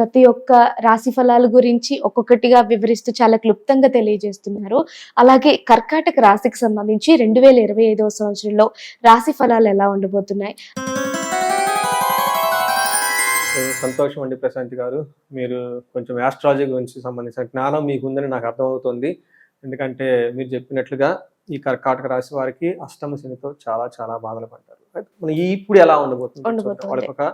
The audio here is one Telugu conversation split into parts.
ప్రతి ఒక్క రాశి ఫలాల గురించి ఒక్కొక్కటిగా వివరిస్తూ చాలా క్లుప్తంగా తెలియజేస్తున్నారు. అలాగే కర్కాటక రాశికి సంబంధించి రెండు వేల ఇరవై ఐదవ సంవత్సరంలో రాశి ఫలాలు ఎలా ఉండబోతున్నాయి? సంతోషం అండి ప్రశాంతి గారు. మీరు కొంచెం ఆస్ట్రాలజీ గురించి సంబంధించిన జ్ఞానం మీకు ఉందని నాకు అర్థమవుతుంది. ఎందుకంటే మీరు చెప్పినట్లుగా ఈ కర్కాటక రాశి వారికి అష్టమ శనితో చాలా చాలా బాధలు పడ్డారు. మన ఇప్పుడు ఎలా. ఉండబోతుంది. వాళ్ళకి ఒక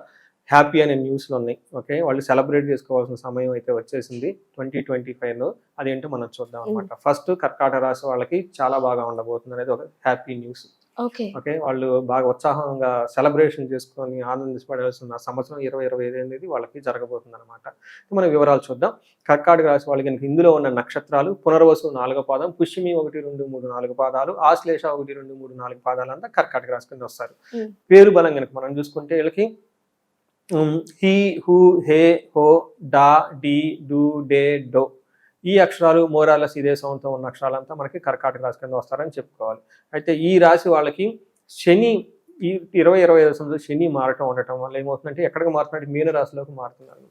హ్యాపీ అనే న్యూస్లు ఉన్నాయి ఓకే? వాళ్ళు సెలబ్రేట్ చేసుకోవాల్సిన సమయం అయితే వచ్చేసింది ట్వంటీ ట్వంటీ ఫైవ్లో. అదేంటో మనం చూద్దాం అనమాట ఫస్ట్ కర్కాటక రాశి వాళ్ళకి చాలా బాగా ఉండబోతుంది అనేది ఒక హ్యాపీ న్యూస్. ఓకే. ఓకే? వాళ్ళు బాగా ఉత్సాహంగా సెలబ్రేషన్ చేసుకొని ఆనందించబడాల్సిన సంవత్సరం ఇరవై ఇరవై ఐదు అనేది వాళ్ళకి జరగబోతుంది అనమాట మనం వివరాలు చూద్దాం. కర్కాటక రాశి వాళ్ళకి ఇందులో ఉన్న నక్షత్రాలు పునర్వసు నాలుగో పాదం పుష్యమి ఒకటి రెండు మూడు నాలుగు పాదాలు ఆశ్లేష ఒకటి రెండు మూడు నాలుగు పాదాలు అంతా కర్కాటక రాశి కింద వస్తారు. పేరు బలం కనుక మనం చూసుకుంటే వీళ్ళకి హీ హూ హే హో డా డి డు డే డో. ఈ అక్షరాలు మోరాలస్ ఇదే సౌండ్తో ఉన్న అక్షరాలంతా మనకి కర్కాటక రాశి కింద వస్తారని చెప్పుకోవాలి. అయితే ఈ రాశి వాళ్ళకి శని ఈ ఇరవై ఇరవై ఐదు సంవత్సరం శని మారటం ఉండటం వల్ల ఏమవుతుందంటే ఎక్కడికి మారుతుందంటే మీనరాశిలోకి మారుతున్నారు.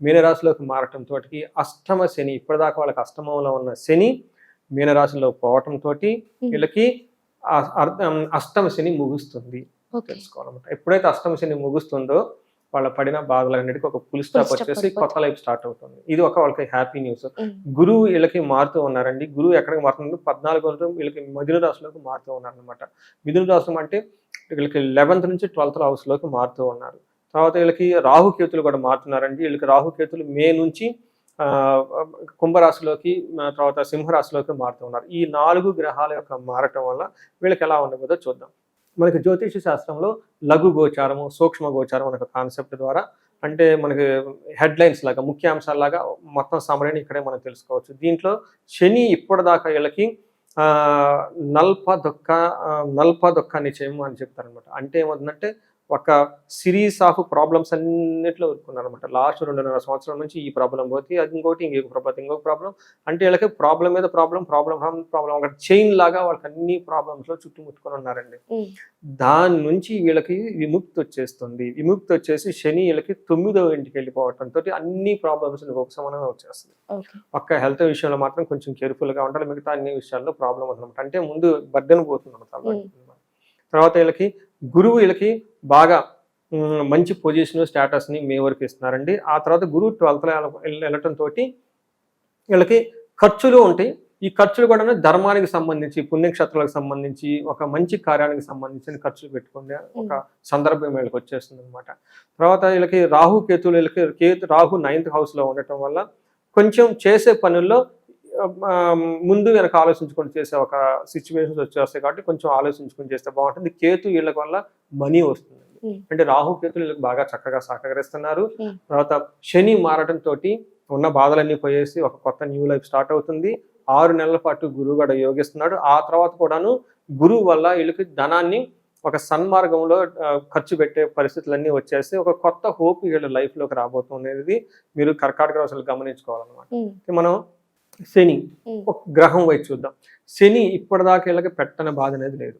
మీనరాశిలోకి మారటం తోటి అష్టమ శని ఇప్పటిదాకా వాళ్ళకి అష్టమంలో ఉన్న శని మీనరాశిలో పోవటం తోటి వీళ్ళకి అష్టమ శని ముగుస్తుంది. తెలుసుకోవాలన్నమాట. ఎప్పుడైతే అష్టమ శని ముగుస్తుందో వాళ్ళ పడిన బాధలన్నిటికీ ఒక పులి స్టాప్ వచ్చేసి. కొత్త లైఫ్ స్టార్ట్ అవుతుంది. ఇది ఒక వాళ్ళకి హ్యాపీ న్యూస్. గురువు వీళ్ళకి మారుతూ ఉన్నారండి. గురువు ఎక్కడికి మారుతుంది పద్నాలుగు రోజులు వీళ్ళకి మిథున రాశిలోకి మారుతూ ఉన్నారనమాట మిథున రాశి అంటే వీళ్ళకి లెవెన్త్ నుంచి ట్వెల్త్ హౌస్లోకి మారుతూ ఉన్నారు. తర్వాత వీళ్ళకి రాహుకేతులు కూడా మారుతున్నారండి. వీళ్ళకి రాహుకేతులు మే నుంచి ఆ, కుంభరాశిలోకి తర్వాత సింహరాశిలోకి మారుతూ ఉన్నారు. ఈ నాలుగు గ్రహాల యొక్క మారటం వల్ల వీళ్ళకి ఎలా ఉండబోదో చూద్దాం. మనకి జ్యోతిష శాస్త్రంలో లఘు గోచారము సూక్ష్మ గోచారం అనే కాన్సెప్ట్ ద్వారా అంటే మనకి హెడ్లైన్స్ లాగా ముఖ్యాంశాలాగా మొత్తం సమరీని ఇక్కడే మనం తెలుసుకోవచ్చు. దీంట్లో శని ఇప్పటిదాకా వీళ్ళకి నల్ప దొక్క నల్ప దొక్క నిశ్చయం అని చెప్తారనమాట అంటే ఏమవుతుందంటే ఒక సిరీస్ ఆఫ్ ప్రాబ్లమ్స్ అన్నిట్లో ఊరుకున్నారనమాట లాస్ట్ రెండున్నర సంవత్సరం నుంచి ఈ ప్రాబ్లం పోతే అది ఇంకోటి ఇంకొక ప్రాబ్లం ఇంకొక ప్రాబ్లం. అంటే వీళ్ళకి ప్రాబ్లం మీద ప్రాబ్లం ప్రాబ్లం ప్రాబ్లం ఒక చైన్ లాగా వాళ్ళకి అన్ని ప్రాబ్లమ్స్లో చుట్టుముట్టుకొని ఉన్నారండి. దాని నుంచి వీళ్ళకి విముక్తి వచ్చేస్తుంది. విముక్తి వచ్చేసి శని వీళ్ళకి తొమ్మిదవ ఇంటికి వెళ్ళిపోవటంతో అన్ని ప్రాబ్లమ్స్ ఉపశమనం వచ్చేస్తుంది. ఓకే. ఒక్క హెల్త్ విషయంలో మాత్రం కొంచెం కేర్ఫుల్గా ఉండాలి మిగతా అన్ని విషయాల్లో ప్రాబ్లం అనమాట అంటే ముందు బర్డెన్ పోతుంది అనమాట తర్వాత వీళ్ళకి గురువు వీళ్ళకి బాగా మంచి పొజిషన్ స్టేటస్ని మే వరకు ఇస్తున్నారండి. ఆ తర్వాత గురువు ట్వెల్త్ వెళ్ళటం తోటి వీళ్ళకి ఖర్చులు ఉంటాయి. ఈ ఖర్చులు కూడా ధర్మానికి సంబంధించి పుణ్యక్షేత్రాలకు సంబంధించి ఒక మంచి కార్యానికి సంబంధించిన ఖర్చులు పెట్టుకునే ఒక సందర్భం వీళ్ళకి వచ్చేస్తుంది అనమాట తర్వాత వీళ్ళకి రాహు కేతులు వీళ్ళకి కేతు రాహు నైన్త్ హౌస్లో ఉండటం వల్ల కొంచెం చేసే పనుల్లో ముందు వెనక ఆలోచించుకొని చేసే ఒక సిచ్యువేషన్స్ వచ్చేస్తాయి కాబట్టి కొంచెం ఆలోచించుకొని చేస్తే బాగుంటుంది కేతు వీళ్ళకి వల్ల మనీ వస్తుంది. అంటే రాహు కేతులు వీళ్ళకి బాగా చక్కగా సహకరిస్తున్నారు. తర్వాత శని మారటం తోటి ఉన్న బాధలన్నీ పోయేసి ఒక కొత్త న్యూ లైఫ్ స్టార్ట్ అవుతుంది ఆరు నెలల పాటు గురువు కూడా యోగిస్తున్నాడు ఆ తర్వాత కూడాను గురువు వల్ల వీళ్ళకి ధనాన్ని ఒక సన్మార్గంలో ఖర్చు పెట్టే పరిస్థితులన్నీ వచ్చేసి ఒక కొత్త హోప్ వీళ్ళ life లోకి రాబోతున్నది మీరు కర్కాటక రాశులు గమనించుకోవాలన్నమాట. మనం శని. ఒక గ్రహం వైపు చూద్దాం. శని ఇప్పటిదాకా వీళ్ళకి పెట్టని బాధ అనేది లేదు.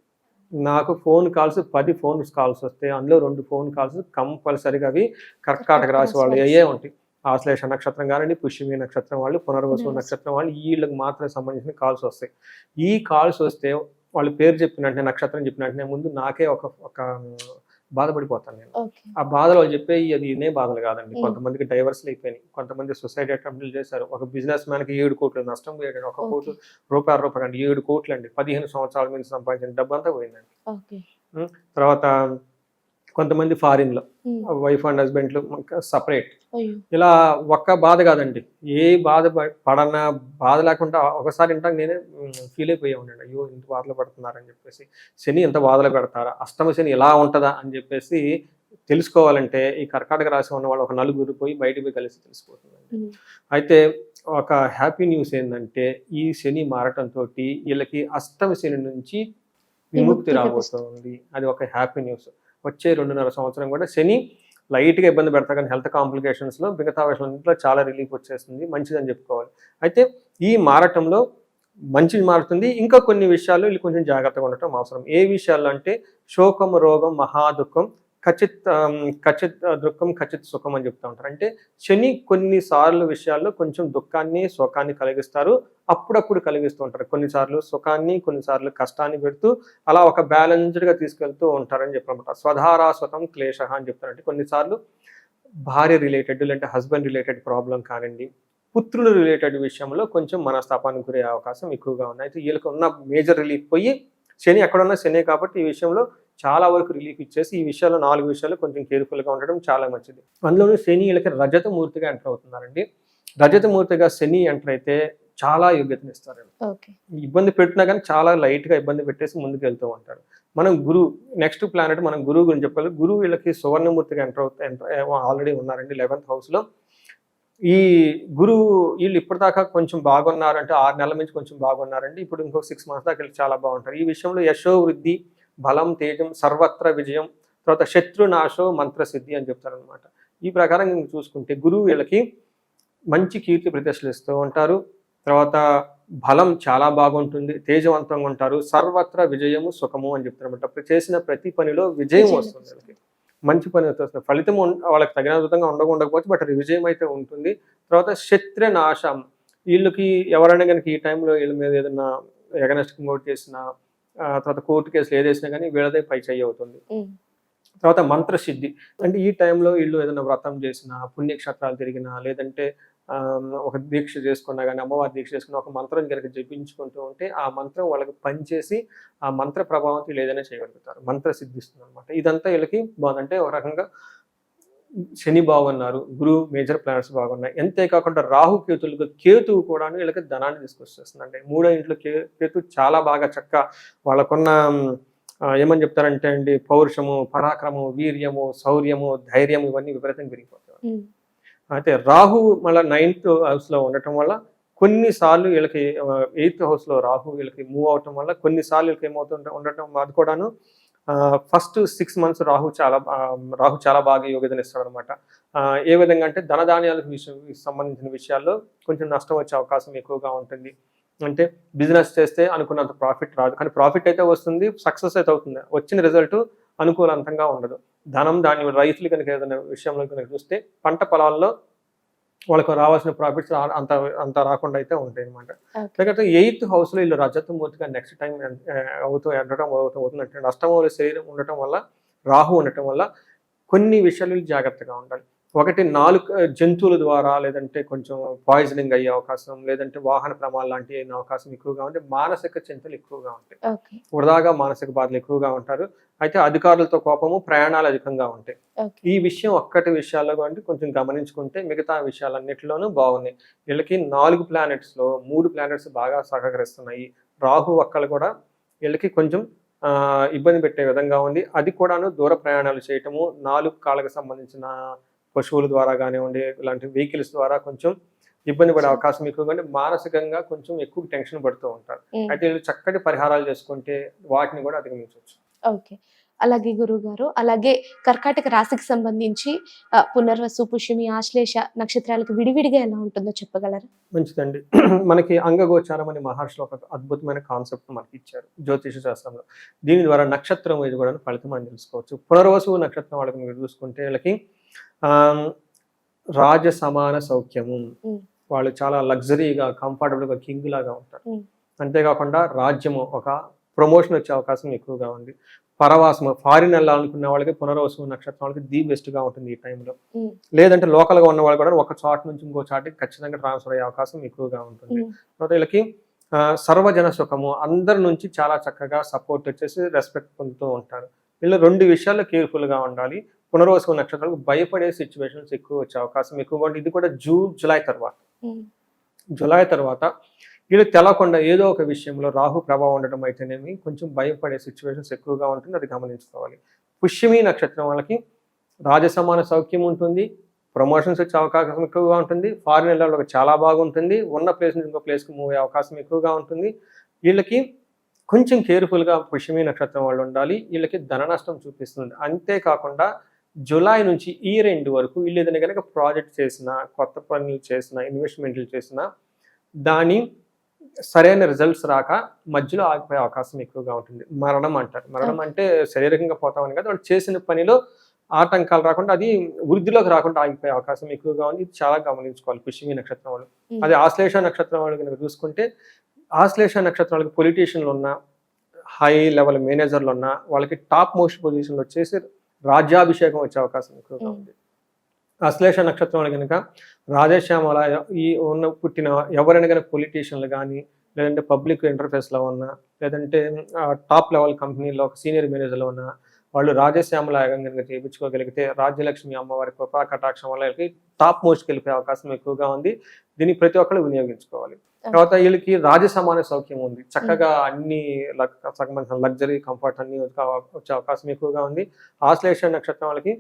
నాకు ఫోన్ కాల్స్ పది ఫోన్ కాల్స్ వస్తాయి. అందులో రెండు ఫోన్ కాల్స్ కంపల్సరిగా అవి కర్కాటక రాశి వాళ్ళు అయ్యే ఉంటాయి. ఆశ్లేష నక్షత్రం కానివ్వండి పుష్యమి నక్షత్రం వాళ్ళు పునర్వసు. నక్షత్రం వాళ్ళు వీళ్ళకి మాత్రమే సంబంధించిన కాల్స్ వస్తాయి. ఈ కాల్స్ వస్తే వాళ్ళు పేరు చెప్పినట్టే నక్షత్రం చెప్పినట్టే ముందు నాకే ఒక ఒక బాధపడిపోతాను నేను. ఆ బాధలు చెప్పే అది ఇదే బాధలు కాదండి. కొంతమందికి డైవర్స్లు అయిపోయినాయి. కొంతమంది సొసైటీ అటెంప్ట్లు చేశారు. ఒక బిజినెస్ మ్యాన్కి ఏడు కోట్లు నష్టం పోయాడు ఒక. కోట్లు రూపాయల రూపాయలు అండి. ఏడు కోట్లు అండి పదిహేను సంవత్సరాల మీద సంపాదించిన డబ్బు అంతా పోయిందండి. తర్వాత కొంతమంది ఫారిన్లో ఉమ్. వైఫ్ అండ్ హస్బెండ్లు సపరేట్. ఇలా ఒక్క బాధ కాదండి. ఏ బాధ పడన బాధ లేకుండా ఒకసారి ఇంటాక నేనే ఫీల్ అయిపోయా ఉండండి అయ్యో ఇంత బాధలు పడుతున్నారని చెప్పేసి. శని ఎంత బాధలు పెడతారా? అష్టమ శని ఎలా ఉంటుందా అని చెప్పేసి తెలుసుకోవాలంటే ఈ కర్కాటక రాశి ఉన్న వాళ్ళు ఒక నలుగురు పోయి బయటికి పోయి కలిసి తెలిసిపోతుందండి. అయితే ఒక హ్యాపీ న్యూస్ ఏంటంటే ఈ శని మారటంతో వీళ్ళకి అష్టమ శని నుంచి విముక్తి రాబోతుంది. అది ఒక హ్యాపీ న్యూస్. వచ్చే రెండున్నర సంవత్సరం కూడా శని లైట్గా ఇబ్బంది పెడతా కానీ హెల్త్ కాంప్లికేషన్స్లో మిగతా విషయంలో చాలా రిలీఫ్ వచ్చేస్తుంది మంచిదని చెప్పుకోవాలి. అయితే ఈ మారటంలో మంచిది మారుతుంది. ఇంకా కొన్ని విషయాల్లో వీళ్ళు కొంచెం జాగ్రత్తగా ఉండటం అవసరం. ఏ విషయాల్లో అంటే శోకం రోగం మహాదుఖం ఖచ్చిత్ ఖచ్చిత ఖచ్చిత్ దుఃఖం ఖచ్చిత్ సుఖం అని చెప్తూ ఉంటారు. అంటే శని కొన్నిసార్లు విషయాల్లో కొంచెం దుఃఖాన్ని సుఖాన్ని కలిగిస్తారు. అప్పుడప్పుడు కలిగిస్తూ ఉంటారు. కొన్నిసార్లు సుఖాన్ని కొన్నిసార్లు కష్టాన్ని పెడుతూ అలా ఒక బ్యాలెన్స్డ్గా తీసుకెళ్తూ ఉంటారని చెప్పారన్నమాట స్వధారా స్వతం క్లేశ అని చెప్తారు. అంటే కొన్నిసార్లు భార్య రిలేటెడ్ లేదంటే హస్బెండ్ రిలేటెడ్ ప్రాబ్లం కానివ్వండి పుత్రులు రిలేటెడ్ విషయంలో కొంచెం మనస్తాపానికి గురే అవకాశం ఎక్కువగా ఉన్నాయి. అయితే వీళ్ళకి ఉన్న మేజర్ రిలీఫ్ పోయి శని ఎక్కడున్నా శని కాబట్టి ఈ విషయంలో చాలా వరకు రిలీఫ్ ఇచ్చేసి ఈ విషయాల్లో నాలుగు విషయాలు కొంచెం కేర్ఫుల్గా ఉండడం చాలా మంచిది. అందులోనూ శని వీళ్ళకి రజతమూర్తిగా ఎంటర్ అవుతున్నారండి. రజతమూర్తిగా శని ఎంటర్ అయితే చాలా యోగ్యతను ఇస్తారండి. ఇబ్బంది పెట్టినా కానీ చాలా లైట్గా ఇబ్బంది పెట్టేసి ముందుకు వెళ్తూ ఉంటారు. మనం గురువు నెక్స్ట్ ప్లానెట్ మనం గురువు గురించి చెప్పాలి. గురువు వీళ్ళకి సువర్ణమూర్తిగా ఎంటర్ అవుతా ఎంటర్ ఆల్రెడీ ఉన్నారండి లెవెన్త్ హౌస్లో ఈ గురువు వీళ్ళు ఇప్పటిదాకా కొంచెం బాగున్నారంటే ఆరు నెలల నుంచి కొంచెం బాగున్నారండి. ఇప్పుడు ఇంకో సిక్స్ మంత్స్ దాకా వీళ్ళు చాలా బాగుంటారు. ఈ విషయంలో యశో వృద్ధి బలం తేజం సర్వత్ర విజయం తర్వాత శత్రునాశో మంత్రసిద్ధి అని చెప్తారనమాట ఈ ప్రకారం ఇంక చూసుకుంటే గురువు వీళ్ళకి మంచి కీర్తి ప్రతిష్టలు ఇస్తూ ఉంటారు. తర్వాత బలం చాలా బాగుంటుంది తేజవంతంగా ఉంటారు సర్వత్ర విజయము సుఖము అని చెప్తారన్నమాట. చేసిన ప్రతి పనిలో విజయం వస్తుంది వాళ్ళకి. మంచి పని వస్తుంది. ఫలితం వాళ్ళకి తగిన విధంగా ఉండక ఉండకపోవచ్చు బట్ విజయం అయితే ఉంటుంది. తర్వాత శత్రు నాశం వీళ్ళకి ఎవరైనా కనుక ఈ టైంలో వీళ్ళ మీద ఏదైనా ఎగనెస్ట్ ఓట్ చేసినా తర్వాత కోర్టు కేసులు ఏదేసినా కానీ వీళ్ళదే పై చెయ్యి అవుతుంది. తర్వాత మంత్రసిద్ధి. అంటే ఈ టైంలో వీళ్ళు ఏదైనా వ్రతం చేసినా పుణ్యక్షేత్రాలు తిరిగినా లేదంటే ఒక దీక్ష చేసుకున్నా కానీ అమ్మవారి దీక్ష చేసుకున్నా ఒక మంత్రం కనుక జపించుకుంటూ ఉంటే ఆ మంత్రం వాళ్ళకి పనిచేసి ఆ మంత్ర ప్రభావంతో వీళ్ళు ఏదైనా చేయగలుగుతారు. మంత్ర సిద్ధిస్తుంది అనమాట ఇదంతా వీళ్ళకి బాగుందంటే ఒక రకంగా శని బాగున్నారు గురువు మేజర్ ప్లానెట్స్ బాగున్నాయి. అంతేకాకుండా రాహు కేతులకు కేతువు కూడా వీళ్ళకి ధనాన్ని తీసుకొచ్చేస్తుంది అంటే మూడో ఇంట్లో కే కేతు చాలా బాగా చక్క వాళ్ళకున్న ఏమని చెప్తారంటే అండి పౌరుషము పరాక్రమము వీర్యము శౌర్యము ధైర్యము ఇవన్నీ విపరీతంగా పెరిగిపోతాయి అయితే రాహు మళ్ళీ నైన్త్ హౌస్లో ఉండటం వల్ల కొన్నిసార్లు వీళ్ళకి ఎయిత్ హౌస్లో రాహు వీళ్ళకి మూవ్ అవటం వల్ల కొన్నిసార్లు వీళ్ళకి ఏమవుతుంటే ఉండటం అది కూడాను ఫస్ట్ సిక్స్ మంత్స్ రాహు చాలా రాహు చాలా బాగా యోగ్యతను ఇస్తాడు అనమాట ఏ విధంగా అంటే ధనధాన్యాలకు విషయం సంబంధించిన విషయాల్లో కొంచెం నష్టం వచ్చే అవకాశం ఎక్కువగా ఉంటుంది. అంటే బిజినెస్ చేస్తే అనుకున్నంత ప్రాఫిట్ రాదు. కానీ ప్రాఫిట్ అయితే వస్తుంది సక్సెస్ అయితే అవుతుంది. వచ్చిన రిజల్ట్ అనుకూలంతంగా ఉండదు. ధనం దాని రైతులు కనుక ఏదైనా విషయంలో కనుక చూస్తే పంట పొలాల్లో వాళ్ళకు రావాల్సిన ప్రాఫిట్స్ అంత అంత రాకుండా అయితే ఉంటాయి అనమాట. లేకపోతే ఎయిత్ హౌస్లో వీళ్ళు రజతమూర్తిగా నెక్స్ట్ టైం అవుతూ ఎండటం అవుతూ అవుతుందంటే అష్టమౌల శరీరం ఉండటం వల్ల రాహు ఉండటం వల్ల కొన్ని విషయాలు జాగ్రత్తగా ఉండాలి. ఒకటి నాలుగు జంతువుల ద్వారా లేదంటే కొంచెం పాయిజనింగ్ అయ్యే అవకాశం లేదంటే వాహన ప్రమాదాలు లాంటి అయిన అవకాశం ఎక్కువగా ఉంటే మానసిక చింతలు ఎక్కువగా ఉంటాయి. వృధాగా మానసిక బాధలు ఎక్కువగా ఉంటారు. అయితే అధికారులతో కోపము ప్రయాణాలు అధికంగా ఉంటాయి. ఈ విషయం ఒక్కటి విషయాల్లో అంటే కొంచెం గమనించుకుంటే మిగతా విషయాలన్నిటిలోనూ బాగున్నాయి. వీళ్ళకి నాలుగు planets లో మూడు ప్లానెట్స్ బాగా సహకరిస్తున్నాయి. రాహు ఒక్కలు కూడా వీళ్ళకి కొంచెం ఇబ్బంది పెట్టే విధంగా ఉంది. అది కూడాను దూర ప్రయాణాలు చేయటము నాలుగు కాళ్ళకు సంబంధించిన పశువుల ద్వారా కానివ్వండి ఇలాంటి వెహికల్స్ ద్వారా కొంచెం ఇబ్బంది పడే అవకాశం ఎక్కువగా ఉంది. మానసికంగా కొంచెం ఎక్కువ టెన్షన్ పడుతూ ఉంటారు. అయితే వీళ్ళు చక్కటి పరిహారాలు చేసుకుంటే వాటిని కూడా అధిగమించవచ్చు. ఓకే. అలాగే గురువు గారు అలాగే కర్కాటక రాశికి సంబంధించి పునర్వసు పుష్యమి ఆశ్లేష నక్షత్రాలకు విడివిడిగా ఎలా ఉంటుందో చెప్పగలరా? మంచిదండి. మనకి అంగగోచారం అనే మహర్షులు ఒక అద్భుతమైన కాన్సెప్ట్ మనకి ఇచ్చారు జ్యోతిష శాస్త్రంలో. దీని ద్వారా నక్షత్రం ఇది కూడా ఫలితం అని తెలుసుకోవచ్చు. పునర్వసు నక్షత్రం వాళ్ళకి మీరు చూసుకుంటే వీళ్ళకి రాజ సమాన సౌఖ్యము. వాళ్ళు చాలా లగ్జరీగా కంఫర్టబుల్గా కింగ్ లాగా ఉంటారు. అంతేకాకుండా రాజ్యము ఒక ప్రమోషన్ వచ్చే అవకాశం ఎక్కువగా ఉంది. పరవాసము ఫారిన్ వెళ్ళాలనుకున్న వాళ్ళకి పునర్వసు నక్షత్రం వాళ్ళకి ది బెస్ట్గా ఉంటుంది ఈ టైంలో. లేదంటే లోకల్గా ఉన్న వాళ్ళు కూడా ఒక చోట నుంచి ఇంకో చాటికి ఖచ్చితంగా ట్రాన్స్ఫర్ అయ్యే అవకాశం ఎక్కువగా ఉంటుంది. తర్వాత వీళ్ళకి సర్వజన సుఖము అందరి నుంచి చాలా చక్కగా సపోర్ట్ వచ్చేసి రెస్పెక్ట్ పొందుతూ ఉంటారు. వీళ్ళు రెండు విషయాల్లో కేర్ఫుల్గా ఉండాలి. పునర్వసు నక్షత్రాలకు భయపడే సిచ్యువేషన్స్ ఎక్కువ వచ్చే అవకాశం ఎక్కువగా ఉంటుంది ఇది కూడా జూన్ జులై తర్వాత. జులై తర్వాత వీళ్ళు తెలకుండా ఏదో ఒక విషయంలో రాహు ప్రభావం ఉండటం అయితేనేమి కొంచెం భయపడే సిచ్యువేషన్స్ ఎక్కువగా ఉంటుంది. అది గమనించుకోవాలి. పుష్యమి నక్షత్రం వాళ్ళకి రాజసమాన సౌఖ్యం ఉంటుంది. ప్రమోషన్స్ వచ్చే అవకాశం ఎక్కువగా ఉంటుంది. ఫారిన్ వెళ్ళడానికి చాలా బాగుంటుంది. ఉన్న ప్లేస్ నుంచి ఇంకో ప్లేస్కి మూవ్ అయ్యే అవకాశం ఎక్కువగా ఉంటుంది. వీళ్ళకి కొంచెం కేర్ఫుల్గా పుష్యమి నక్షత్రం వాళ్ళు ఉండాలి. వీళ్ళకి ధన నష్టం చూపిస్తుంది. అంతేకాకుండా జులై నుంచి ఈ రెండు వరకు వీళ్ళు ఏదైనా కనుక ప్రాజెక్ట్ చేసినా కొత్త పనులు చేసినా ఇన్వెస్ట్మెంట్లు చేసినా దాని సరైన రిజల్ట్స్ రాక మధ్యలో ఆగిపోయే అవకాశం ఎక్కువగా ఉంటుంది. మరణం అంటారు. మరణం అంటే శారీరకంగా పోతామని కాదు వాళ్ళు చేసిన పనిలో ఆటంకాలు రాకుండా అది వృద్ధిలోకి రాకుండా ఆగిపోయే అవకాశం ఎక్కువగా ఉంది. ఇది చాలా గమనించుకోవాలి పుష్యమి నక్షత్రం వాళ్ళు. అదే ఆశ్లేష నక్షత్రం వాళ్ళు కనుక చూసుకుంటే ఆశ్లేష నక్షత్రం వాళ్ళకి పొలిటీషియన్లు ఉన్న హై లెవెల్ మేనేజర్లు ఉన్న వాళ్ళకి టాప్ మోస్ట్ పొజిషన్లు వచ్చేసి రాజ్యాభిషేకం వచ్చే అవకాశం ఎక్కువగా. ఉంది. అశ్లేష నక్షత్రం వాళ్ళు కనుక రాజశ్యామల ఈ ఉన్న పుట్టిన ఎవరైనా కనుక పొలిటీషియన్లు కానీ లేదంటే పబ్లిక్ ఇంటర్ఫేస్లో ఉన్న లేదంటే టాప్ లెవెల్ కంపెనీలో ఒక సీనియర్ మేనేజర్లో ఉన్న వాళ్ళు రాజశ్యామల యాగం కనుక చేయించుకోగలిగితే రాజ్యలక్ష్మి అమ్మవారి కృపా కటాక్షం వల్ల వీళ్ళకి టాప్ మోస్ట్కి వెళ్ళిపోయే అవకాశం ఎక్కువగా ఉంది. దీన్ని ప్రతి ఒక్కరు వినియోగించుకోవాలి. తర్వాత వీళ్ళకి రాజ సమాన సౌఖ్యం ఉంది. చక్కగా అన్ని సంబంధించిన లగ్జరీ కంఫర్ట్ అన్ని వచ్చే అవకాశం ఎక్కువగా ఉంది. ఆశ్లేష నక్షత్రం వాళ్ళకి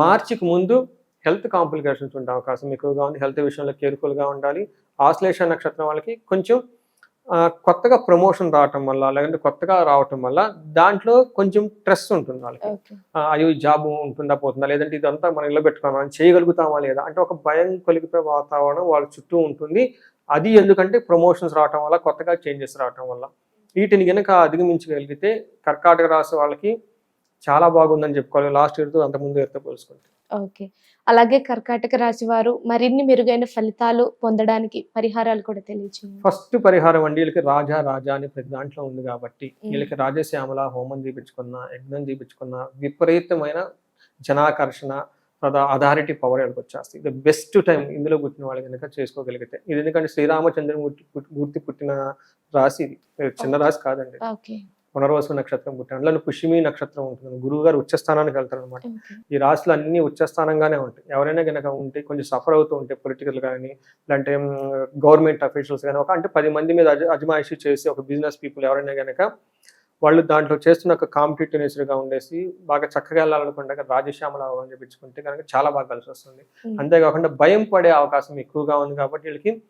మార్చికి ముందు హెల్త్ కాంప్లికేషన్స్ ఉండే అవకాశం ఎక్కువగా ఉంది. హెల్త్ విషయంలో కేర్ఫుల్గా ఉండాలి. ఆశ్లేష నక్షత్రం వాళ్ళకి కొంచెం కొత్తగా ప్రమోషన్ రావటం వల్ల లేదంటే కొత్తగా రావటం వల్ల దాంట్లో కొంచెం స్ట్రెస్ ఉంటుంది వాళ్ళకి. అయ్యో జాబ్ ఉంటుందా పోతుందా? లేదంటే ఇదంతా మనం ఇల్లు పెట్టుకున్నాం మనం చేయగలుగుతామా లేదా? అంటే ఒక భయం కలిగిపోయే వాతావరణం వాళ్ళ చుట్టూ ఉంటుంది. అది ఎందుకంటే ప్రమోషన్స్ రావటం వల్ల కొత్తగా చేంజెస్ రావటం వల్ల. వీటిని కనుక అధిగమించగలిగితే కర్కాటక రాశి వాళ్ళకి చాలా బాగుందని చెప్పుకోవాలి లాస్ట్ ఇయర్తో అంతకుముందు ఇయర్తో పోల్చుకుంటే ఓకే అలాగే కర్కాటక రాశి వారు మరిన్ని మెరుగైన ఫలితాలు పొందడానికి పరిహారాలు కూడా తెలియచేయండి ఫస్ట్ పరిహారం అండి వీళ్ళకి రాజా రాజా అని ప్రతి దాంట్లో ఉంది కాబట్టి Mm. వీళ్ళకి రాజశ్యామల హోమం చేయించుకున్న యజ్ఞం చేయించుకున్న విపరీతమైన జనాకర్షణ అథారిటీ పవర్ వీళ్ళకి వచ్చేస్తుంది ఇది బెస్ట్ టైం ఇందులో పుట్టిన వాళ్ళు కనుక చేసుకోగలిగితే ఇది ఎందుకంటే శ్రీరామచంద్రమూర్తి పుట్- మూర్తి పుట్టిన రాశి ఇది ఇది చిన్న రాశి కాదండి ఓకే పునర్వసు నక్షత్రం పుట్టిన. అందులో పుష్యమి నక్షత్రం ఉంటుంది. గురువు గారు ఉచ్చస్థానానికి వెళ్తారు అనమాట ఈ రాశులు అన్ని ఉచ్చస్థానంగానే ఉంటాయి. ఎవరైనా కనుక ఉంటే కొంచెం సఫర్ అవుతూ ఉంటే పొలిటికల్ కానీ లేదంటే గవర్నమెంట్ అఫీషియల్స్ కానీ ఒక అంటే పది మంది మీద అజ- అజమాయిషీ చేసి ఒక బిజినెస్ పీపుల్ ఎవరైనా కనుక వాళ్ళు దాంట్లో చేస్తున్న ఒక కాంపిటేటివ్గా ఉండేసి బాగా చక్కగా వెళ్ళాలనుకుంటే రాజశ్యామల అని చెప్పించుకుంటే కనుక చాలా బాగా కలిసి వస్తుంది. అంతేకాకుండా భయం పడే అవకాశం ఎక్కువగా ఉంది కాబట్టి వీళ్ళకి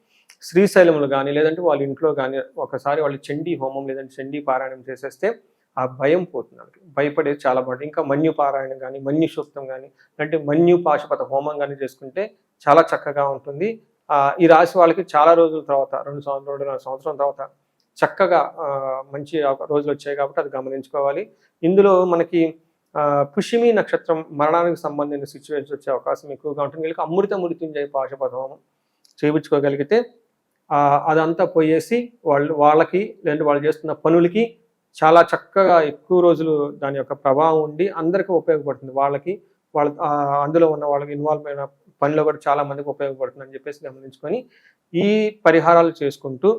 శ్రీశైలములు కానీ లేదంటే వాళ్ళ ఇంట్లో కానీ ఒకసారి వాళ్ళు చండీ హోమం లేదంటే చండీ పారాయణం చేసేస్తే ఆ భయం పోతుంది వాళ్ళకి. భయపడేది చాలా బాగుంటుంది. ఇంకా మన్యు పారాయణం కానీ మన్యు సూక్తం కానీ అంటే మన్యు పాశుపత హోమం కానీ చేసుకుంటే చాలా చక్కగా ఉంటుంది. ఈ రాశి వాళ్ళకి చాలా రోజుల తర్వాత రెండు సంవత్సరం రెండున్నర సంవత్సరం తర్వాత చక్కగా మంచి రోజులు వచ్చాయి కాబట్టి అది గమనించుకోవాలి. ఇందులో మనకి ఆ, పుష్యమి నక్షత్రం మరణానికి సంబంధించిన సిచ్యువేషన్స్ వచ్చే అవకాశం ఎక్కువగా ఉంటుంది. వీళ్ళకి అమృత మృత్యుంజయ పాశుపత హోమం చేయించుకోగలిగితే అదంతా పోయేసి వాళ్ళు వాళ్ళకి లేదంటే వాళ్ళు చేస్తున్న పనులకి చాలా చక్కగా ఎక్కువ రోజులు దాని యొక్క ప్రభావం ఉండి అందరికీ ఉపయోగపడుతుంది. వాళ్ళకి వాళ్ళ అందులో ఉన్న వాళ్ళకి ఇన్వాల్వ్ అయిన పనిలో కూడా చాలా మందికి ఉపయోగపడుతుంది అని చెప్పేసి గమనించుకొని ఈ పరిహారాలు చేసుకుంటూ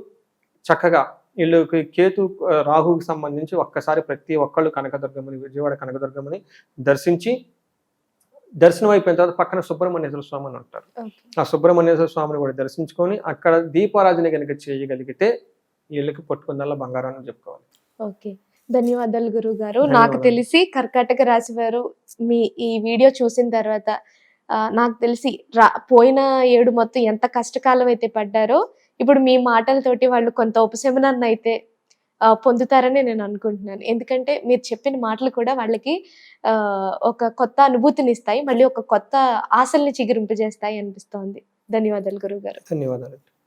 చక్కగా వీళ్ళకి కేతు రాహుకి సంబంధించి ఒక్కసారి ప్రతి ఒక్కళ్ళు కనకదుర్గమ్మని విజయవాడ కనకదుర్గమ్మని దర్శించి దర్శనం అయిపోయిన తర్వాత పక్కన సుబ్రహ్మణ్యేశ్వర స్వామి అని ఉంటారు ఆ సుబ్రహ్మణ్యేశ్వర స్వామిని కూడా దర్శించుకొని అక్కడ దీపారాధన కనుక చేయగలిగితే వీళ్ళకి పట్టుకుందల్లా బంగారం అని చెప్పుకోవాలి. ఓకే. ధన్యవాదాలు గురువు గారు నాకు. తెలిసి కర్కాటక రాశి వారు మీ ఈ వీడియో చూసిన తర్వాత నాకు తెలిసి రా పోయిన ఏడు మొత్తం ఎంత కష్టకాలం అయితే పడ్డారో ఇప్పుడు మీ మాటలతోటి వాళ్ళు కొంత ఉపశమనాన్ని అయితే పొందుతారని నేను అనుకుంటున్నాను. ఎందుకంటే మీరు చెప్పిన మాటలు కూడా వాళ్ళకి ఆ, ఒక కొత్త అనుభూతిని ఇస్తాయి మళ్ళీ ఒక కొత్త ఆశల్ని చిగురింపజేస్తాయి అనిపిస్తోంది. ధన్యవాదాలు గురువు గారు ధన్యవాదాలు.